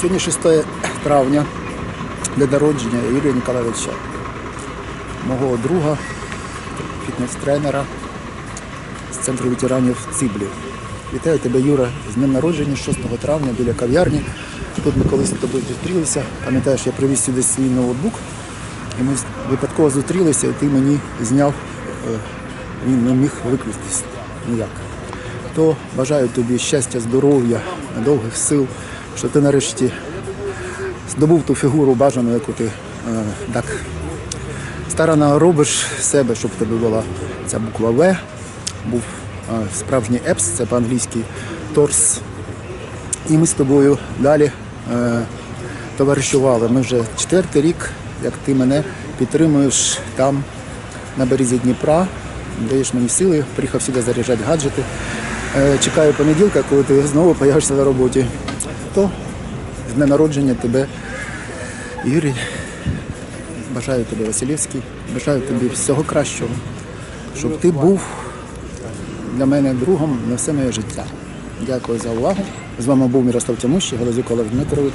Сьогодні 6 травня, день народження Юрія Ніколаєвича, мого друга, фітнес-тренера з центру ветеранів Циблі. Вітаю тебе, Юра, з днем народження 6 травня біля кав'ярні. Тут ми колись з тобою зустрілися. Пам'ятаєш, я привіз сюди свій ноутбук, і ми випадково зустрілися, і ти мені зняв, е, він не міг виключитись ніяк. То бажаю тобі щастя, здоров'я, довгих сил, що ти нарешті здобув ту фігуру бажану, яку ти е, так старано робиш себе, щоб в тебе була ця буква В, був е, справжній епс, це по-англійськи торс. І ми з тобою далі е, товаришували. Ми вже четвертий рік, як ти мене підтримуєш там, на березі Дніпра, даєш мені сили, приїхав сюди заряджати гаджети. Чекаю понеділка, коли ти знову появишся на роботі. То з дня народження тебе, Юрій. Бажаю тобі, Василівський, бажаю тобі всього кращого, щоб ти був для мене другом на все моє життя. Дякую за увагу. З вами був Мирослав Тямущий, Галазюк Олег Дмитрович.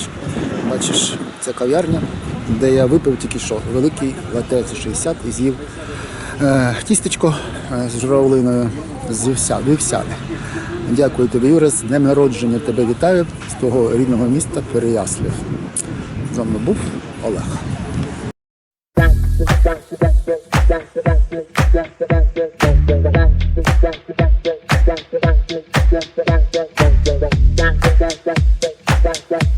Бачиш, це кав'ярня, де я випив тільки що великий латте 60 і з'їв е, тістечко е, з журавлиною з вівся- вівсяни. Дякую тобі, Юре, з днем народження тебе вітаю з твого рідного міста Переяслів. З вами був Олег. Yes.